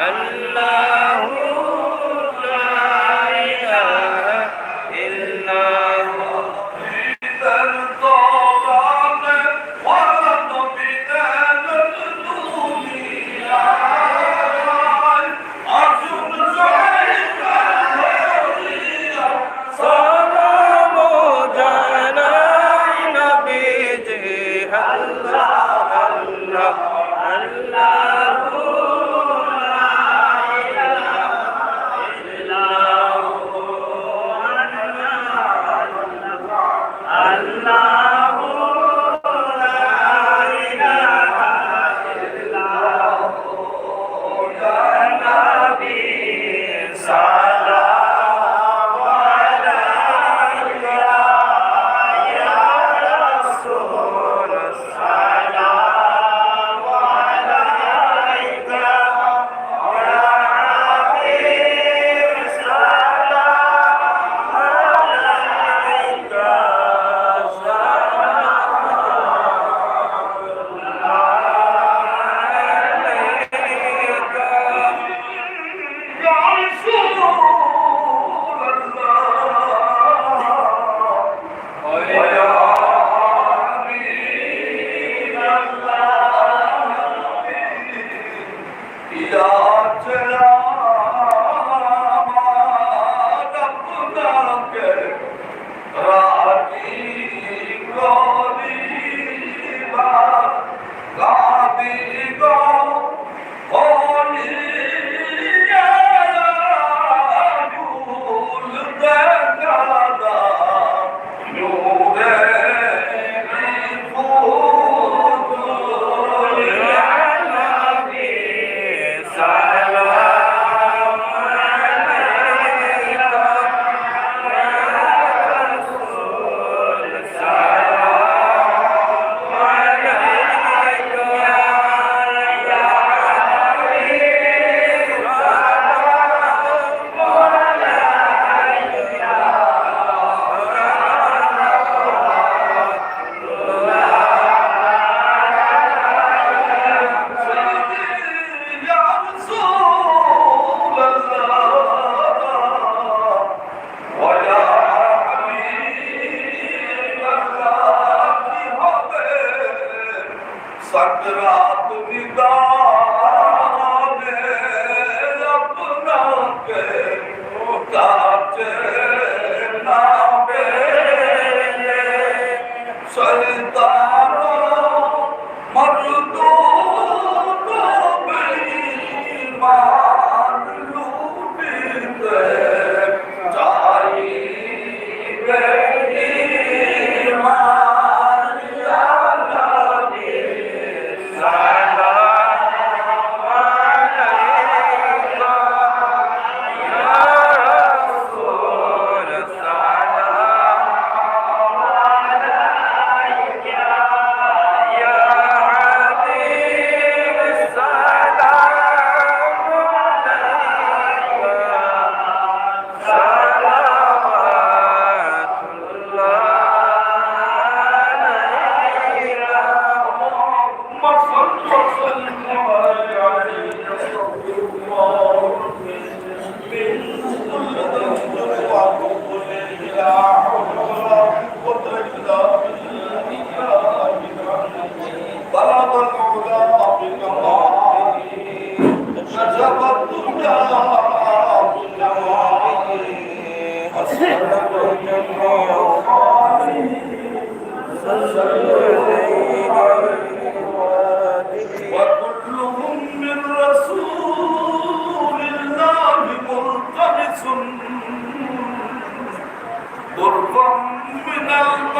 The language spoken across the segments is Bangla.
আল্লাহ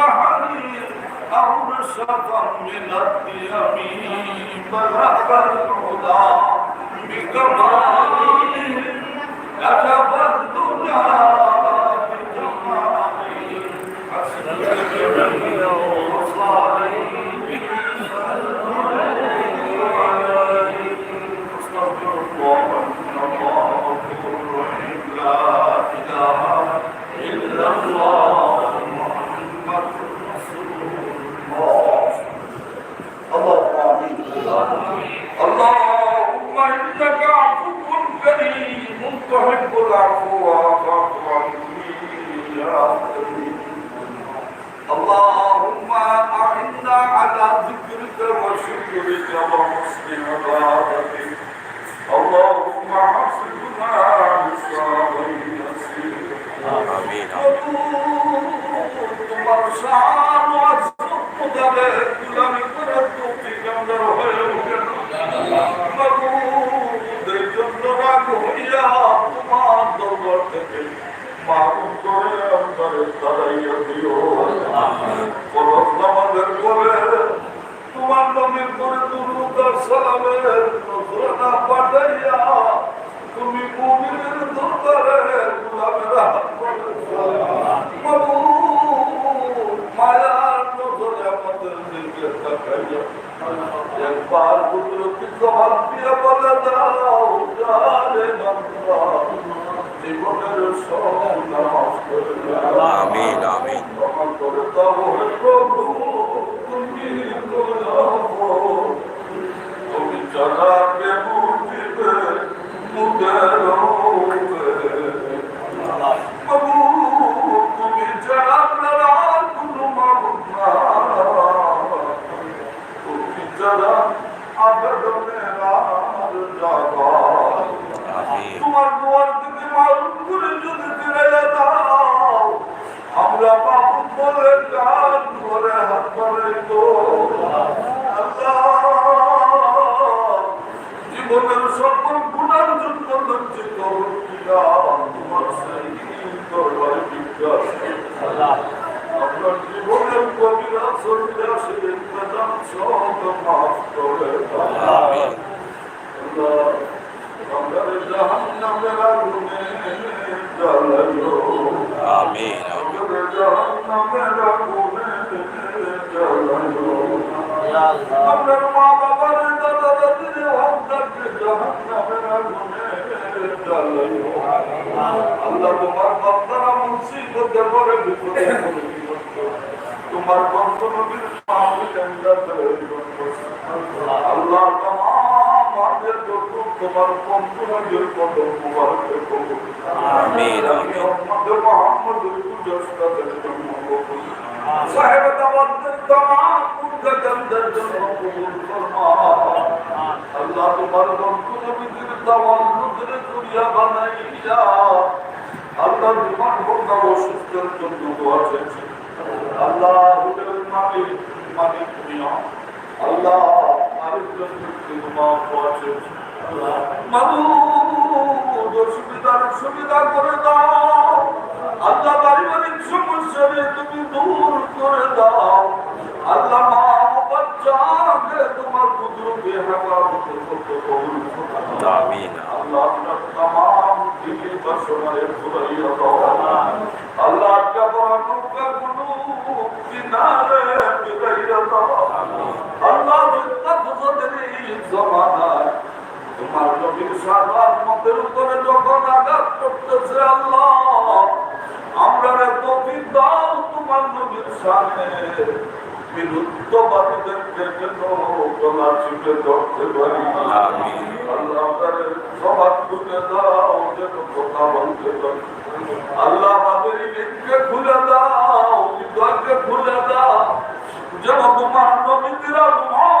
من البحر أو نشفا من اليمين بلغ الهدى بكماله كشف الدنيا তুমি মুমিনের দরবারে গুলামের একবার জীবনের সব করে দাও। আমিন আমিন করে দাও হে তুমি দয়াময়। তুমি কেউ দিবে মুদের আপনার জীবনের কবিরা শরীরে আসে ইন্তজাম সব মাফ করে আল্লাহ আমাদের জাহান্নামের আগুনে জ্বালাইও আমিন আমাদের জাহান্নামের আগুনে জ্বালাইও আপনার মা বাবার দাদা দাদির হকদারকে জাহান্নামের আগুনে জ্বালাইও আল্লাহ তোমার বান্দারা মুসিবতে পড়ে বিপদে পড়ে। তোমার বন্ধ নবীর পাহাড়ে কেন্দ্রে আল্লাহ আমাদের যত তোমার বন্ধ নবীর কদম মুবারকে কবুল আমিন, আমিন। আমাদের মোহাম্মদের صاحب توجه تمام قدرت اندر جنوں قبول فرما اللہ تمہار بندوں نے ذکر تمام قدرت دنیا بنائیا আল্লাহ বিমান বন্ধা অসুস্থের জন্য দোয়া চাইছি আল্লাহ হোটেলের মালিক মালিক তুমি আল্লাহ মালিক জন্য তোমার দোয়া চাইছি মালিক সুবিধা করে দাও। আল্লাহ পারিবারিক সমস্যা তুমি দূর করে দাও। আল্লাহ মা বাচ্চাকে তোমার কুদরতে হেফাজত করতে কবুল করো। আমিন। আল্লাহ আপনার দাও। আল্লাহ আটকা পড়া নৌকাগুলো কিনারে দাও। আল্লাহ জমানায় তোমার নবীর সারাত মতের উপরে যখন আঘাত করতেছে আল্লাহ আমরা তৌফিক দাও তোমার নবীর সামনে যেন সবার খুলে দাও যেন আল্লাহ আমাদের ইলিমকে খুলে দাও হৃদয়কে যেন তোমার নবীরা তোমার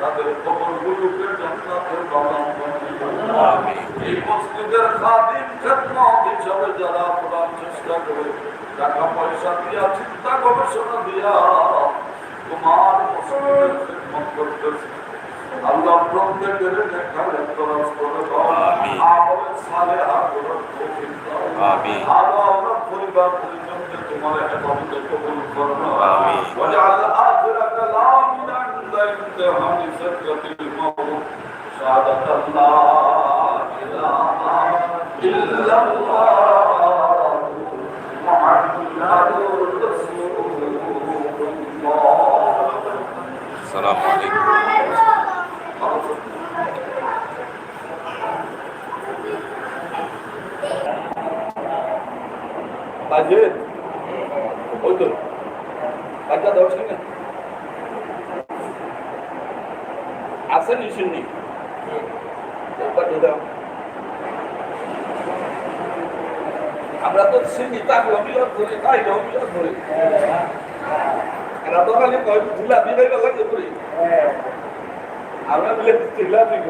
তাদের কবরগুলোকে জান্নাতের বাগান এই মসজিদের খাদিম খেদমত হিসাবে যারা প্রদান চেষ্টা করে টাকা পয়সা দিয়া চিন্তা গবেষণা দিয়া তোমার মসজিদের খেদমত করতেছে। আল্লাহ প্রত্যেকের দেখা লেখরাজ করে আমল সালে আগর তৌফিক দাও। আমিন। আল্লাহ আমরা পরিবার পরিজনকে তোমার একান্ত কবুল করো। আমিন। ওয়া জাআল سرد ہم سرکت المو شہادت اللہ الہ الا اللہ محمد رسول اللہ السلام علیکم Mas ele, oi, doido. Vai dar dor, né? আছে নি নেই আমরা তো চিনি তাক অভিযোগ করি তাই অভিযোগ করি এরা তো খালি কয় দিয়ে লাগে করি? আমরা মিলে ঢিলা দিব